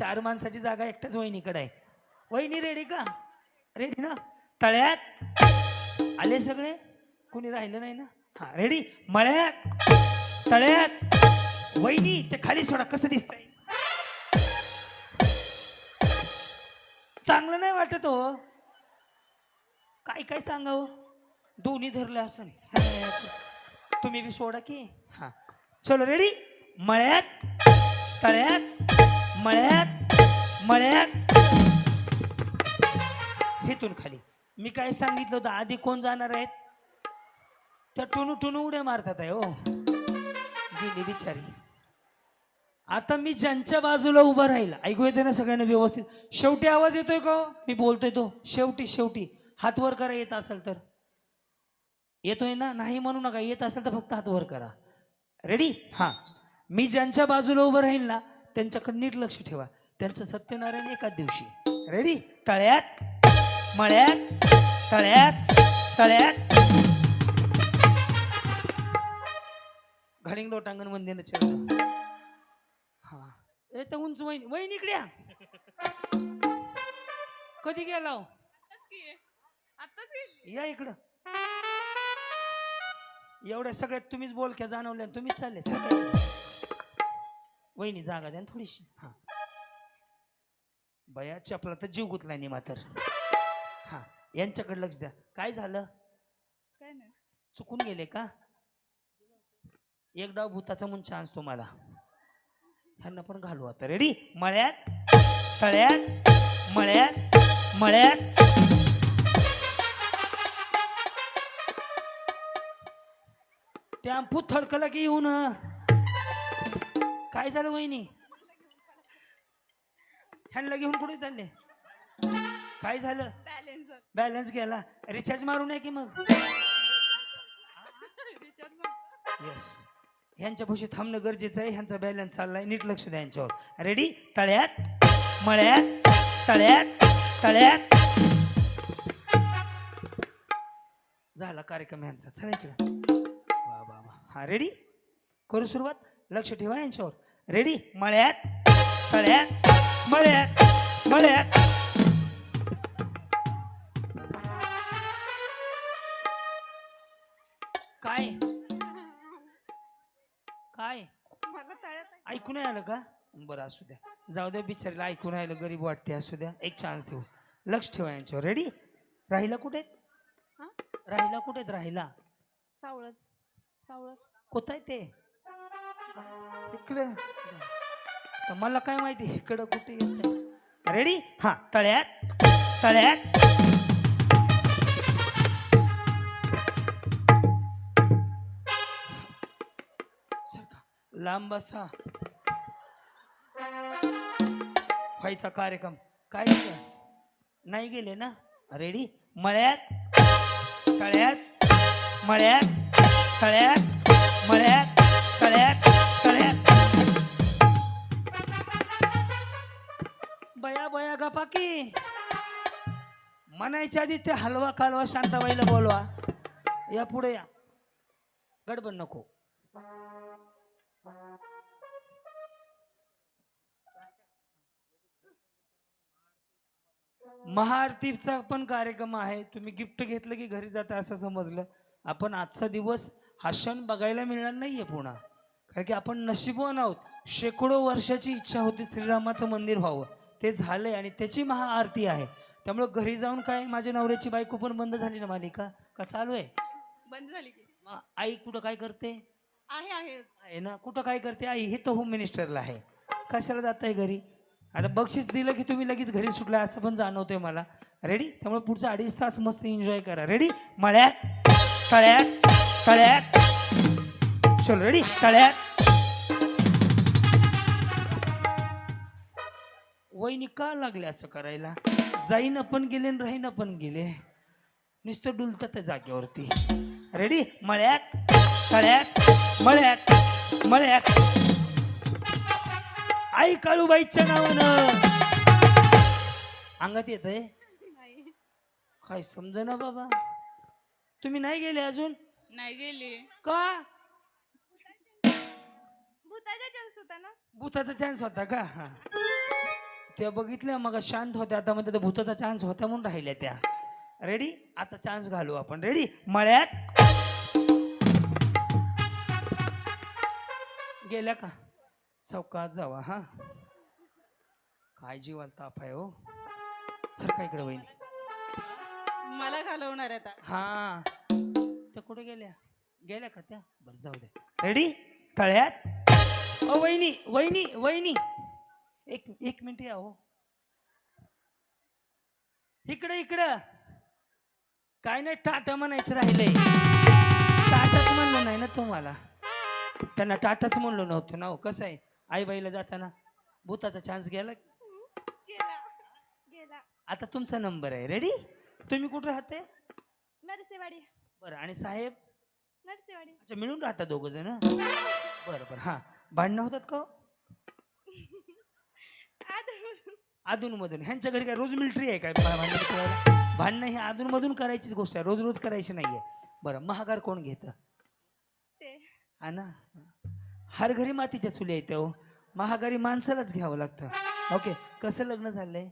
चार माणसाची जागा एकट्याच वहिनीकडे आहे. वहिनी रेडी का? रेडी ना? तळ्यात. आले सगळे? कोणी राहिलं नाही ना? हा रेडी मळ्यात. तळ्यात. वहिनी ते खाली सोडा कसं दिसतंय? चांगलं नाही वाटत हो. काय काय सांगावं? दोन्ही धरलं असं नाही. तुम्ही बी सोडा की. हा. चलो रेडी मळ्यात. तळ्यात. मळ्यात मळ्यात. हेतून खाली. मी काय सांगितलं होतं? आधी कोण जाणार आहेत? त्या टुनू टुनू उड्या मारतात आहे हो. गेली बिचारी. आता मी ज्यांच्या बाजूला उभं राहील ऐकू येते ना सगळ्यांना व्यवस्थित? शेवटी आवाज येतोय का हो? मी बोलतोय तो. शेवटी शेवटी. हात वर करा येत असेल तर. येतोय ना? नाही म्हणू नका. येत असेल तर फक्त हात वर करा. रेडी हां. मी ज्यांच्या बाजूला उभं राहील ना त्यांच्याकडे नीट लक्ष ठेवा. त्यांचं सत्यनारायण एकाच दिवशी. रेडी तळ्यात मळ्यात तळ्यात तळ्यात. घडिंग लोटांगण वंदेन चरण हा. ए तर उंच वहिनी. वहिनी इकडे या. कधी गेला हो? या इकडं. एवढ्या सगळ्यात तुम्हीच बोलक्या जाणवल्या तुम्हीच चालले. इकडं. वहिनी जागा द्या ना थोडीशी. हा. बया चपला तर जीव गुतला नाही मातर हा. यांच्याकडे लक्ष द्या. काय झालं? काय नाही. चुकून गेले का? एक डाव भूताचा म्हणून चान्स तुम्हाला ह्यांना पण घालू आता. रेडी मळ्यात तळ्यात मळ्यात मळ्यात. टॅम्पू थडकला की येऊन. काय झालं वहिनी? ह्यांना घेऊन कुठे चालले? काय झालं? बॅलन्स बॅलन्स गेला रिचार्ज मारू नये की मग? येस ह्यांच्या पाशी थांबणं गरजेचं आहे. ह्यांचा बॅलन्स चाललाय. नीट लक्ष द्या यांच्यावर. रेडी तळ्यात मळ्यात तळ्यात तळ्यात. झाला कार्यक्रम ह्यांचा. चला इकडं. वा वा वा. हा रेडी करू सुरुवात? लक्ष ठेवा यांच्यावर. रेडी मळ्यात तळ्यात मळ्यात मळ्यात. काय? काय? मला तळ्यात ऐकून नाही आलं का? बरं असू द्या. जाऊ द्या बिचारीला ऐकून राहिलं गरीब वाटते असू द्या. एक चान्स देऊ. लक्ष ठेवा यांच्यावर. रेडी राहिला कुठे? हा? राहिला कुठे? राहिला. सावळच सावळच. कोथ आहे ते? इकडे. तर मला काय माहिती इकडं कुठे येत रेडी हा. तळ्यात तळ्यात. सरका लांब बसा व्हायचा कार्यक्रम. काय? नाही गेले ना? रेडी मळ्यात तळ्यात मळ्यात तळ्यात मळ्यात तळ्यात. बया गपा की? म्हणायच्या आधी ते हलवा कालवा शांताबाईला बोलवा. या पुढे या. गडबड नको. महाआरतीचा पण कार्यक्रम आहे. तुम्ही गिफ्ट घेतलं की घरी जाता असं समजलं. आपण आजचा दिवस हा क्षण बघायला मिळणार नाहीये पुन्हा. कारण की आपण नशिबवान आहोत. शेकडो वर्षाची इच्छा होती श्रीरामाचं मंदिर व्हावं. ते झालंय आणि त्याची महाआरती आहे. त्यामुळं घरी जाऊन काय माझ्या नवऱ्याची बायको पण बंद झाली ना मालिका? का चालू आहे? बंद झाली की. मग आई कुठं काय करते? आहे आहे. आहे ना? कुठं काय करते? आई हे तर होम मिनिस्टरला आहे. कशाला जात आहे घरी? आता बक्षीस दिलं की तुम्ही लगेच घरी सुटला असं पण जाणवतंय मला. रेडी त्यामुळे पुढचं अडीच तास मस्त एन्जॉय करा. रेडी मळ्यात तळ्यात तळ्यात. चलो रेडी तळ्यात. वहिनी का लागले असं करायला? जाईन पण गेले आणि राहीन पण गेले. नुसतं डुलतात त्या जागेवरती. रेडी मळ्यात तळ्यात मळ्यात मळ्यात. आई काळूबाईच्या नावानं. अंगात येत आहे काय समजा ना बाबा? तुम्ही नाही गेले अजून? नाही गेली. का? भूताचा चान्स होता ना? बुथाचा चान्स होता का? हा. त्या बघितल्या मग शांत होत्या. आता मध्ये भूताचा चान्स होता म्हणून राहिल्या त्या. रेडी आता चान्स घालू आपण. रेडी मळ्यात? गेल्या का? चौकात जावा हा. काय जीवाला ताप आहे हो. सर काय इकडे वहिनी? मला घालवणार आता. हा. त्या कुठे गेल्या? गेल्या का त्या? बरं जाऊ दे रेडी तळ्यात? ओ वहिनी वहिनी वहिनी. एक एक मिनिट या हो. इकडं इकडं. काय नाही टाटा म्हणायचं राहिलंय. टाटाच म्हणलं नाही ना तुम्हाला? त्यांना टाटाच म्हणलो नव्हतं ना हो. कसं आहे? आईबाईला जाताना भूताचा चान्स गेला? गेला. गेला. आता तुमचा नंबर आहे. रेडी तुम्ही कुठं राहते? नरसेवाडी. बरं आणि साहेब? नरसेवाडी. अच्छा मिळून राहतात दोघ जण? बरं बरं. हां. भांडणं होतात का हो? अधून मधून ह्यांच्या घरी काय रोज मिलिटरी आहे काय? भांडणं भांडणं ही अधून मधून करायचीच गोष्ट आहे. रोज रोज करायची नाहीये. बरं महागार कोण घेतं? ते. हा ना? हर घरी मातीच्या चुली येते हो. महागारी माणसालाच घ्यावं लागतं. ओके कसं लग्न झालंय?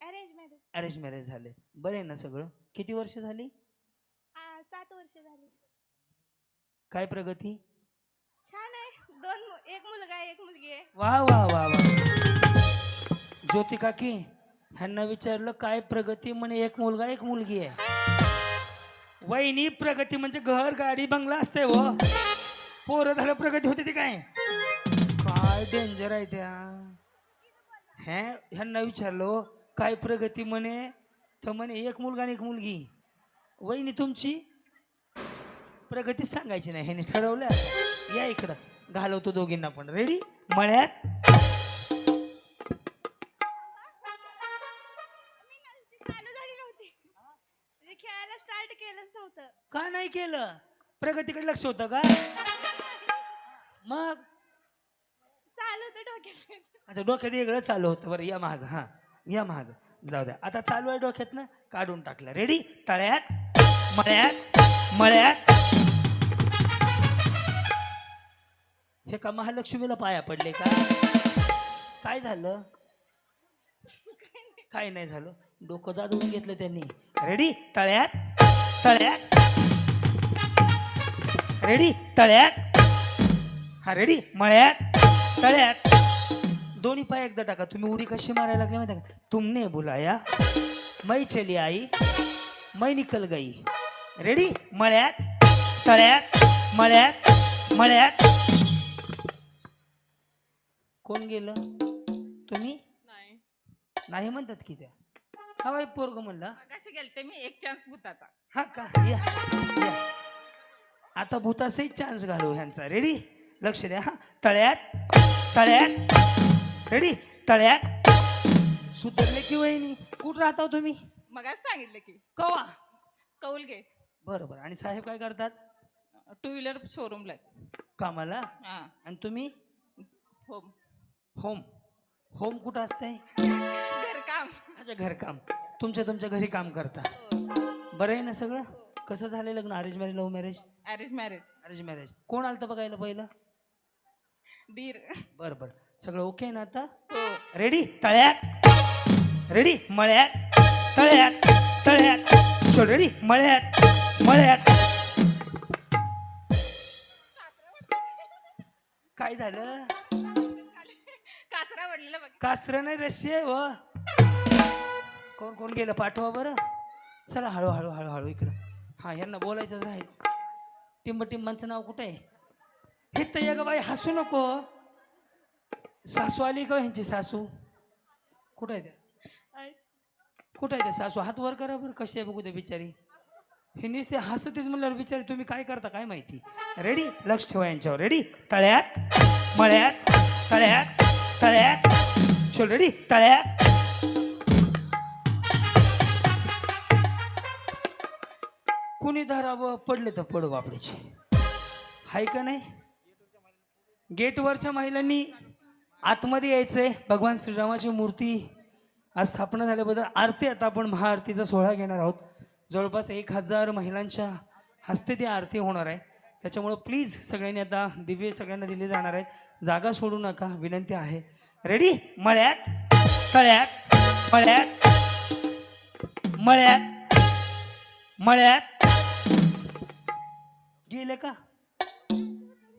अरेंज मॅरेज अरेंज मॅरेज झाले बरं आहे ना सगळं? किती वर्ष झाली? सात वर्ष झाली. काय प्रगती? छान आहे. दोन मु- एक मुलगा आहे एक मुलगी आहे. वा वा वा वा. ज्योती काकी ह्यांना विचारलं काय प्रगती? म्हणे एक मुलगा एक मुलगी आहे. वहिनी प्रगती म्हणजे घर गाडी बंगला असते व हो. पोरं झालं प्रगती होते ती काय? काय डेंजर आहे त्या. हे ह्यांना विचारलो हो, काय प्रगती? म्हणे. तर म्हणे एक मुलगा आणि एक मुलगी. वहिनी तुमची? प्रगती सांगायची नाही ह्याने ठरवलं या इकडं घालवतो दोघींना पण. रेडी मळ्यात? नाही केलं? प्रगतीकडे लक्ष होतं का? मग? चालू होतं डोक्यात. आता डोक्यात वेगळं चालू होतं बरं या महाग हा. या महाग जाऊ द्या. आता चालू आहे डोक्यात ना? काढून टाकलं. रेडी तळ्यात मळ्यात मळ्यात. हे का महालक्ष्मीला पाया पडले का? काय झालं? काय नाही. झालं? डोकं जादवून घेतलं त्यांनी. रेडी तळ्यात तळ्यात. रेडी तळ्यात. हा रेडी मळ्यात तळ्यात. दोन्ही पाय एकदा टाका. तुम्ही उडी कशी मारायला लागले माहिती का? तुमने बुलाया मै चली आई मै निकल गई. रेडी मळ्यात तळ्यात मळ्यात मळ्यात. कोण गेलं? तुम्ही? नाही. नाही म्हणतात की त्या. हा बाई पोरग म्हणला. कसे गेलते मी एक चान्स भूताचा. हा का? या या. आता भूताचाही चान्स घालू ह्यांचा. रेडी लक्ष द्या हा. तळ्यात तळ्यात. रेडी तळ्यात. सुधरले की वहिनी? कुठं राहता हो तुम्ही? मगाच सांगितलं की. कवा? कौल घे. बरं बरं आणि साहेब काय करतात? टू व्हीलर शोरूमला कामाला? हा. आणि तुम्ही? होम होम होम कुठं असतंय? घरकाम. अच्छा घरकाम. तुमच्या तुमच्या घरी काम करता. बरं आहे ना सगळं? कसं झालं लग्न? Arrange marriage love marriage arrange marriage arrange marriage कोण आलं बघायला पहिलं? दीर बरं बरं. सगळं ओके ना आता? हो. रेडी तळ्यात. रेडी मळ्यात. तळ्यात. तळ्यात. चल रेडी मळ्यात. मळ्यात. काय झालं? कासरा वडलेला बघ. कासरं नाही रस्सी आहे व? कोण कोण गेलं? पाठवा बरं. चला हळू हळू हळू हळू इकडं. हा यांना बोलायचं राहील. टिंब टिंबांचं नाव कुठं आहे? हे तर ग बाई हसू नको. सासू आली का ह्यांची सासू? कुठं आहे त्या? कुठं आहे त्या सासू? हात वर करा बरं कशी आहे बघू दे बिचारी. हे नुसते हसतेच म्हणल्यावर बिचारी तुम्ही काय करता काय माहिती? रेडी लक्ष ठेवा यांच्यावर. रेडी तळ्यात मळ्यात तळ्यात तळ्यात. चल रेडी तळ्यात कुणी धरावं पडले तर पडू बापडीचे. हाय का नाही? गेटवरच्या महिलांनी आतमध्ये यायचंय. भगवान श्रीरामाची मूर्ती आज स्थापना झाल्याबद्दल आरती आता आपण महाआरतीचा सोहळा घेणार आहोत. जवळपास एक हजार महिलांच्या हस्ते ती आरती होणार आहे. त्याच्यामुळं प्लीज सगळ्यांनी आता दिव्य सगळ्यांना दिले जाणार आहेत. जागा सोडू नका विनंती आहे. रेडी मळ्यात तळ्यात मळ्यात मळ्यात मळ्यात. गेले का?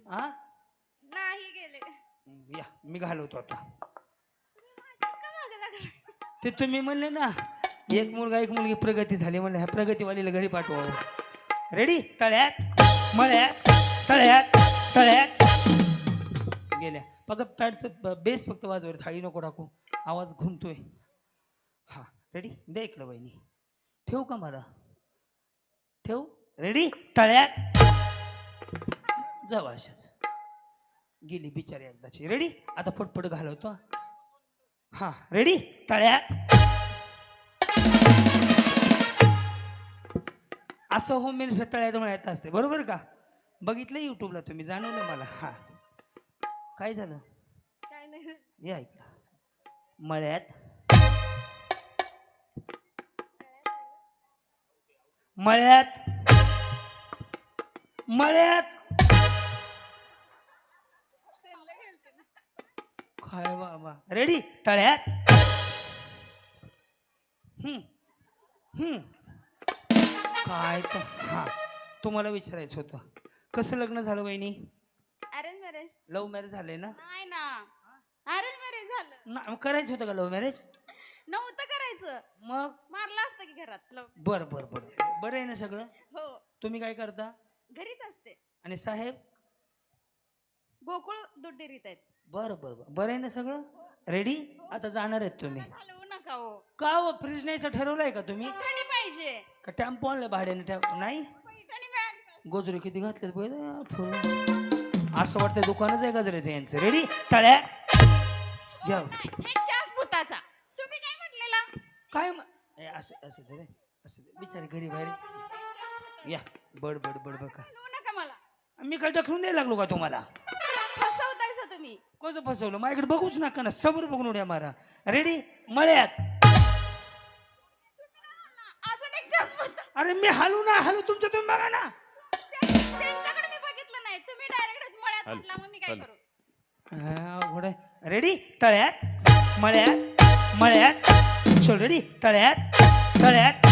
हा नाही गेले. या मी घालवतो आता. का मागे लागला. ते तुम्ही म्हणले ना एक मुलगा एक मुलगी प्रगती झाली म्हणले ह्या प्रगतीवालीला घरी पाठवावं. रेडी तळ्यात मळ्यात तळ्यात तळ्यात. गेल्या. फक्त पॅडचं बेस फक्त वाजवर थाळी नको टाकू. आवाज घुमतोय. हा रेडी दे इकडं बहिणी ठेवू का मला? ठेवू? रेडी तळ्यात जाऊ अशाच. गेली बिचारी एकदाची. रेडी आता फटफट घालवतो. हा रेडी तळ्यात. असं होम मिनिस्टर तळ्यात म्हणायचं असते. बरोबर का? बघितलं युट्यूबला तुम्ही जाणवलं मला. हा. काय झालं? काय नाही. या इकडं. मळ्यात. मळ्यात. मळ्यात. काय बाबा. रेडी तळ्यात. हम्म. हम्म. काय तर. हा. तुम्हाला विचारायचं होतं. कसं लग्न झालं वहिनी? अरेंज मॅरेज लव्ह मॅरेज झालंय ना? नाही ना. अरेंज मॅरेज झालं. ना- करायचं होतं का लव्ह मॅरेज नव्हतं करायचं. मग? मारलं असतं की घरात लव बर बर बर. बरं आहे ना सगळं? हो. तुम्ही काय करता? घरीच असते. आणि साहेब? गोकुळ दूध आहेत. बर बर बर. बरं आहे ना सगळं? रेडी आता जाणार आहेत तुम्ही. घालवू नका हो. का हो? फ्रीज न्यायचं ठरवलंय का तुम्ही? पैठणी पाहिजे. का टॅम्पो आणलं भाड्याने? टॅम्प नाही? पैठणी मिळाली गोजरे किती घातलेत बघ फुल. असं वाटतं दुकानच आहे गजऱ्याचं यांचं. रेडी तळ्या. घ्या. नाही, एक चास भूताचा. तुम्ही काय म्हटलेला? काय म- ए, असं असं दे रे असं दे. बिचारी घरी बाहेर या. बड बड बड बड. का घालवू नका मला. मी काय ढकलून द्यायला लागलो का तुम्हाला? फसवतायसा तुम्ही. कसं फसवलं? माझ्याकडे बघूच नका ना. समोर बघून उड्या मारा. रेडी मळ्यात. अजून एक चास भूता अरे मी हालू ना हालू. तुमचं तुम्ही बघा ना. त्यांच्याकडे मी बघितलं नाही. तुम्ही डायरेक्ट मळ्यात हॅलो, म्हटला मग मी काय हॅलो. करू? रेडी तळ्यात मळ्यात मळ्यात. चल रेडी तळ्यात तळ्यात.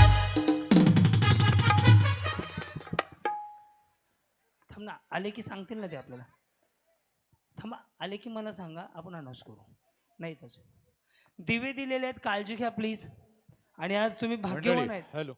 थांब ना आले की सांगतील ना ते आपल्याला. थांबा आले की मला सांगा आपण अनाऊन्स करू. नाही तसं दिवे दिलेले आहेत काळजी घ्या प्लीज आणि आज तुम्ही भाग्यवान आहेत. हॅलो